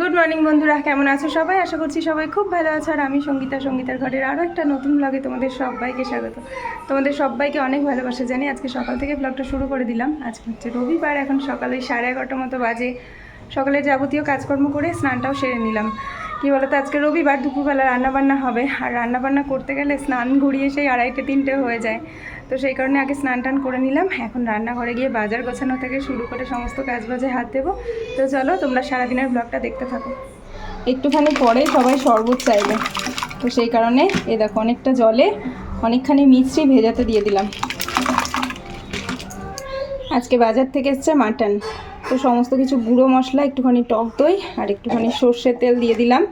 Good morning বন্ধুরা। কেমন আছো সবাই? আশা করছি সবাই খুব ভালো আছো। আর আমি সঙ্গীতা, সঙ্গীতার ঘরের আরও একটা নতুন ব্লগে তোমাদের সবাইকে স্বাগত। তোমাদের সবাইকে অনেক ভালোবাসা জানি। আজকে সকাল থেকে ব্লগটা শুরু করে দিলাম। আজকে হচ্ছে রবিবার। এখন সকালে সাড়ে এগারোটার মতো বাজে। সকালে যাবতীয় কাজকর্ম করে স্নানটাও সেরে নিলাম। কী বলতো, আজকে রবিবার দুপুরবেলা রান্নাবান্না হবে। আর রান্নাবান্না করতে গেলে স্নান ঘুরিয়ে সেই আড়াইটে, তিনটে হয়ে যায়। তো সেই কারণে আগে স্নান টান করে নিলাম। এখন রান্নাঘরে গিয়ে বাজার গোছানো থেকে শুরু করে সমস্ত কাজ বাজে হাত দেবো। তো চলো, তোমরা সারাদিনের ব্লগটা দেখতে থাকো। একটুখানি পরে সবাই শরবত চাইবে। তো সেই কারণে, এ দেখো, অনেকটা জলে অনেকখানি মিষ্টি ভেজাতে দিয়ে দিলাম। আজকে বাজার থেকে এসছে মাটন। তো সমস্ত কিছু গুঁড়ো মশলা, একটুখানি টক দই আর একটুখানি সর্ষের তেল দিয়ে দিলাম।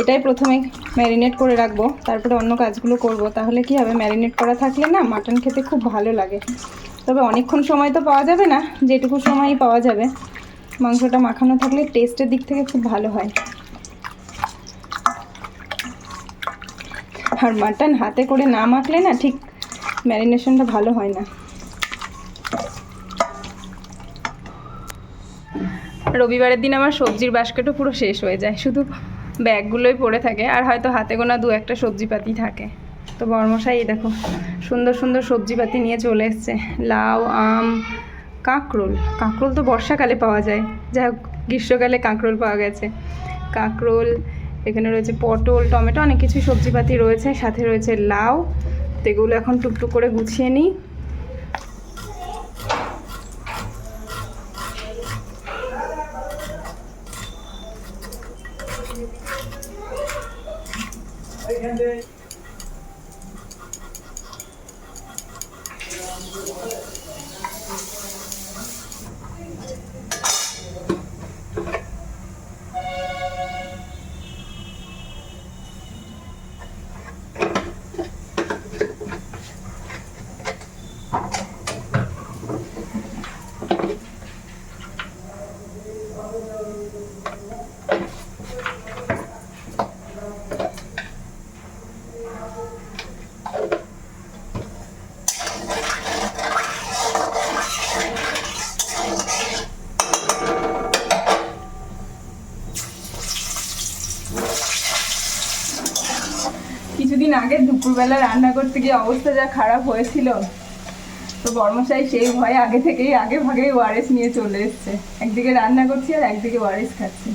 এটাই প্রথমে ম্যারিনেট করে রাখব, তারপরে অন্য কাজগুলো করব। তাহলে কি হবে ম্যারিনেট করা থাকলে না মাটন খেতে খুব ভালো লাগে। তবে অনেকক্ষণ সময় তো পাওয়া যাবে না, যেটুকু সময়ই পাওয়া যাবে। মাংসটা মাখানো থাকলে টেস্টের দিক থেকে খুব ভালো হয়। আর মাটন হাতে করে না মাখলে না ঠিক ম্যারিনেশনটা ভালো হয় না। রবিবারের দিন আমার সবজির বাস্কেটও পুরো শেষ হয়ে যায়, শুধু ব্যাগগুলোই পড়ে থাকে আর হয়তো হাতে গোনা দু একটা সবজিপাতি থাকে। তো বর্মশাই দেখো, সুন্দর সুন্দর সবজিপাতি নিয়ে চলে এসছে। লাউ, আম, কাঁকরোল। কাঁকরোল তো বর্ষাকালে পাওয়া যায়। যাই হোক, গ্রীষ্মকালে কাঁকরোল পাওয়া গেছে। কাঁকরোল, এখানে রয়েছে পটল, টমেটো, অনেক কিছু সবজিপাতি রয়েছে। সাথে রয়েছে লাউ। তো এগুলো এখন টুকটুক করে গুছিয়ে নিই। এখান থেকে কিছুদিন আগে দুপুরবেলা রান্না করতে গিয়ে অবস্থা যা খারাপ হয়েছিল। তো বর্মশাই সেই ভয়ে আগে থেকেই, আগে ভাগে ওয়ারেস নিয়ে চলে এসছে। একদিকে রান্না করছি আর একদিকে ওয়ারেস খাচ্ছি।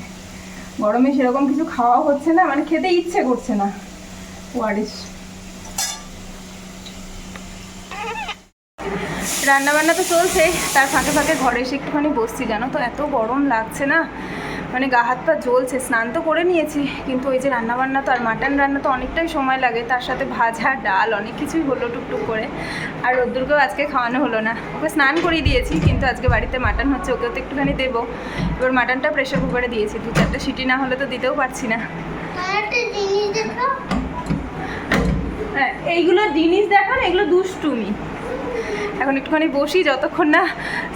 গরমে সেরকম কিছু খাওয়া হচ্ছে না মানে খেতে ইচ্ছে করছে না ওয়ারেস। রান্না বান্না তো চলছে, তার ফাঁকে ফাঁকে ঘরে এসে একটুখানি বসছি, জানো তো? এত গরম লাগছে না। মানে গা হাত পা জ্বলছে স্নান তো করে নিয়েছি কিন্তু ওই যে রান্না বান্না তো আর মাটন রান্না তো অনেকটাই সময় লাগে তার সাথে ভাজা ডাল অনেক কিছুই হলো টুকটুক করে আর রোদ্দুরকেও আজকে খাওয়ানো হলো না। ওকে স্নান করিয়ে দিয়েছি কিন্তু আজকে বাড়িতে মাটন হচ্ছে ওকেও তো একটুখানি দেবো। এবার মাটনটা প্রেশার কুকারে দিয়েছি দু চারটে সিটি না হলে তো দিতেও পারছি না। দেখো হ্যাঁ এইগুলো জিনিস দেখান এগুলো দুষ্টুমি। এখন একটুখানি বসি, যতক্ষণ না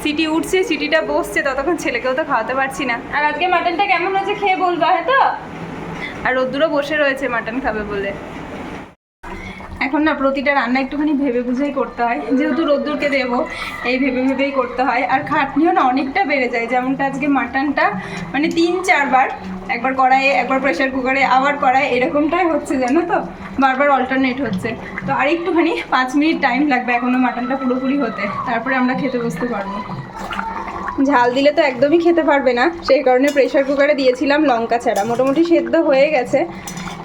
সিটি উঠছে, সিটিটা বসছে, ততক্ষণ ছেলেকেও তো খাওয়াতে পারছি না। আর আজকে মাটনটা কেমন হয়েছে খেয়ে বলবা হ্যাঁ তো? আর রোদ্দুরও বসে রয়েছে মাটন খাবে বলে। এখন না প্রতিটা রান্না একটুখানি ভেবে বুঝেই করতে হয়। যেহেতু রোদ্দুরকে দেবো, এই ভেবে ভেবেই করতে হয়। আর খাটনিও না অনেকটা বেড়ে যায়। যেমনটা আজকে মাটনটা মানে তিন, চারবার একবার কড়াইয়ে, একবার প্রেশার কুকারে আবার কড়াই এরকমটাই হচ্ছে জানো তো? বারবার অল্টারনেট হচ্ছে। তো আর একটুখানি পাঁচ মিনিট টাইম লাগবে এখনও মাটনটা পুরোপুরি হতে। তারপরে আমরা খেতে বসতে পারব। ঝাল দিলে তো একদমই খেতে পারবে না। সেই কারণে প্রেশার কুকারে দিয়েছিলাম লঙ্কা ছাড়া। মোটামুটি সেদ্ধ হয়ে গেছে।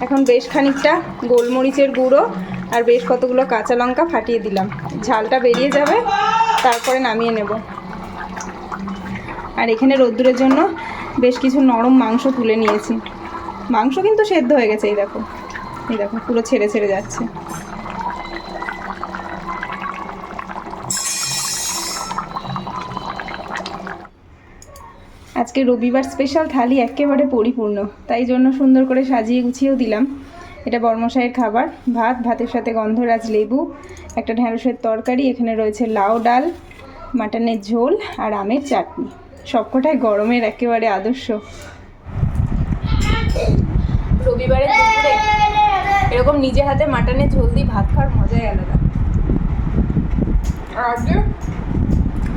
এখন বেশ খানিকটা গোলমরিচের গুঁড়ো আর বেশ কতগুলো কাঁচা লঙ্কা ফাটিয়ে দিলাম। ঝালটা বেরিয়ে যাবে, তারপরে নামিয়ে নেব। আর এখানে রোদ্দুরের জন্য বেশ কিছু নরম মাংস তুলে নিয়েছি। মাংস কিন্তু সেদ্ধ হয়ে গেছে, এই দেখো। এই দেখো, পুরো ছেড়ে ছেড়ে যাচ্ছে। আজকে রবিবার স্পেশাল থালি একেবারে পরিপূর্ণ। তাই জন্য সুন্দর করে সাজিয়ে গুছিয়েও দিলাম। এটা বর্মশাইয়ের খাবার। ভাত, ভাতের সাথে গন্ধরাজ লেবু, একটা ঢ্যাঁড়সের তরকারি, এখানে রয়েছে লাউ ডাল, মাটনের ঝোল আর আমের চাটনি। সবকটাই গরমের একেবারে আদর্শ। রবিবারের দুপুরে এরকম নিজে হাতে মাটনের ঝোল দিয়ে ভাত খাওয়ার মজাই আলাদা। আর আজকে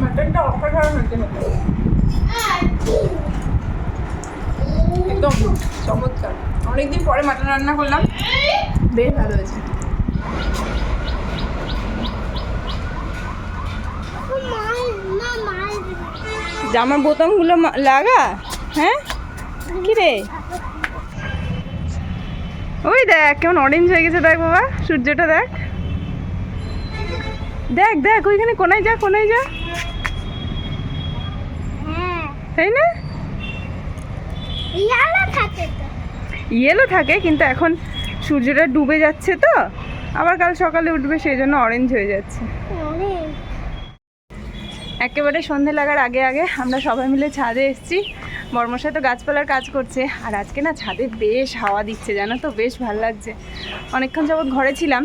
মাটনটা অসাধারণ হতে একদম চমৎকার। অনেকদিন পরে মাটন রান্না করলাম বেশ ভালো হয়েছে মা মা জামার বোতামগুলো লাগা? হ্যাঁ? কি রে ওই দেখ কেমন অরেঞ্জ হয়ে গেছে দেখ বাবা সূর্যটা দেখ। দেখ দেখ ওইখানে কোনায় যা কোনায় যা। তাই না? থাকে ইয়েলো থাকে কিন্তু এখন সূর্যটা ডুবে যাচ্ছে তো। আবার কাল সকালে উঠবে সেই জন্য অরেঞ্জ হয়ে যাচ্ছে। একেবারে সন্ধে লাগার আগে আগে আমরা সবাই মিলে ছাদে এসেছি। বর্মশাই তো গাছপালার কাজ করছে। আর আজকে না ছাদে বেশ হাওয়া দিচ্ছে জানো তো? বেশ ভালো লাগছে। অনেকক্ষণ যাবৎ ঘরে ছিলাম।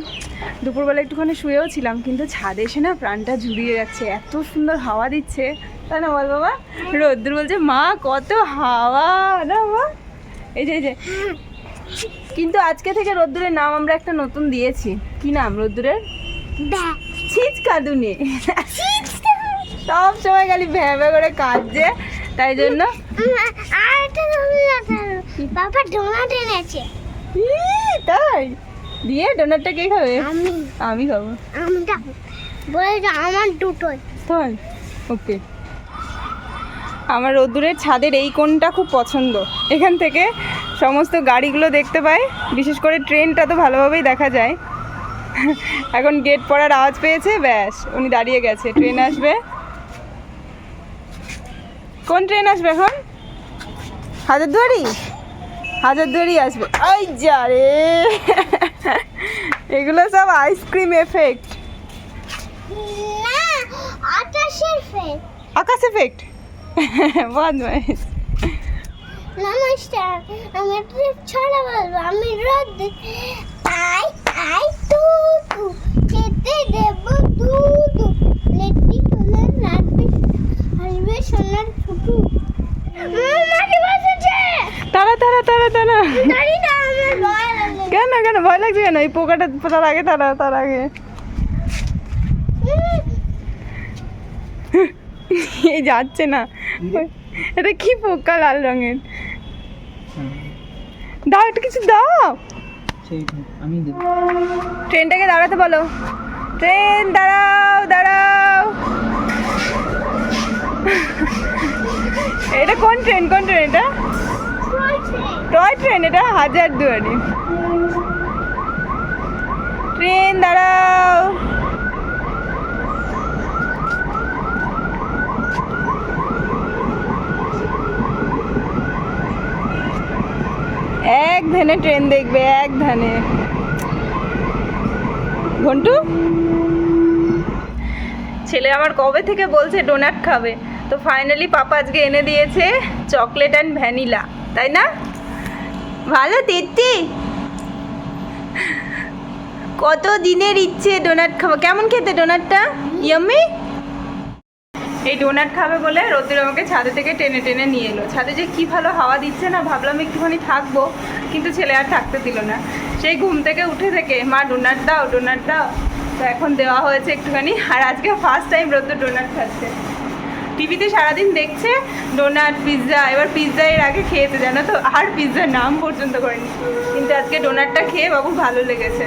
দুপুরবেলা একটুখানি শুয়েও ছিলাম কিন্তু ছাদে এসে না প্রাণটা জুড়িয়ে যাচ্ছে। এত সুন্দর হাওয়া দিচ্ছে। তাই না বল বাবা? রোদ্দুর বলছে মা কত হাওয়া! না বাবা? এই যে এই যে। কিন্তু আজকে থেকে রোদ্দুরের নাম আমরা একটা নতুন দিয়েছি। কি নাম রোদ্দুরের? ব্যাগ ছিচ কাঁদুনে সব সময় খালি ভ্যাঁ ভ্যাঁ করে কাঁদছে তাই জন্য বাবা ডোনাট এনেছে। তাই? দিয়ে ডোনারটা কে খাবে? আমি। আমি খাব। বলে আমার দুটোই। তাই? ওকে। আমার রোদ্দুরের ছাদের এই কোণটা খুব পছন্দ। এখান থেকে সমস্ত গাড়িগুলো দেখতে পাই। বিশেষ করে ট্রেনটা তো ভালোভাবেই দেখা যায়। এখন গেট পড়ার আওয়াজ পেয়েছে ব্যাস উনি দাঁড়িয়ে গেছে। ট্রেন আসবে। কোন ট্রেন আসবে এখন? হাজারদুয়ারি? হাজারদুয়ারি আসবে। ওই যা রে। এগুলো সব আইসক্রিম এফেক্ট আকাশ এফেক্ট বদমাইশ। নমস্কার আমি একটা ছড়া বলব আমি রোদ আই আই তু তু খেতে দেব দুধ তারা তারা তারা তারা। কেন কেন? ভয় লাগছে কেন? এই পোকাটা তার আগে তারা তার আগে। এই যাচ্ছে না। এটা কি পোকা লাল রঙের? দাও একটা কিছু দাও। আমি ট্রেনটাকে দাঁড়াতে বলো। ট্রেন দাঁড়াও দাঁড়াও। এটা কোন ট্রেন কোন ট্রেন এটা? টয় ট্রেন এটা হাজার দুয়ারি। ট্রেন দাঁড়াও। এক ধানে ট্রেন দেখবে, এক ধানে ঘন্টু? ছেলে আমার কবে থেকে বলছে ডোনাট খাবে? তো ফাইনালি পাপা আজকে এনে দিয়েছে চকলেট অ্যান্ড ভ্যানিলা তাই না? ভালো তিত্তি কত দিনের ইচ্ছে ডোনাট খাব কেমন খেতে ডোনাটটা ইয়াম্মি এই ডোনাট খাবে বলে রোদ্দুর আমাকে ছাদে থেকে টেনে টেনে নিয়ে এলো। ছাদে যে কি ভালো হাওয়া দিচ্ছে না, ভাবলাম একটুখানি থাকব, কিন্তু ছেলে আর থাকতে দিল না। সেই ঘুম থেকে উঠে থেকে, মা ডোনাট দাও ডোনাট দাও। তো এখন দেওয়া হয়েছে একটুখানি, আর আজকে ফার্স্ট টাইম রোদ্দুর ডোনাট খাচ্ছে। টিভিতে সারাদিন দেখছে ডোনাট পিৎজা, এবার পিৎজা এর আগে খেয়েছে, জানো তো? আর পিৎজার নাম পর্যন্ত করেনি। কিন্তু আজকে ডোনাটটা খেয়ে বাবু ভালো লেগেছে।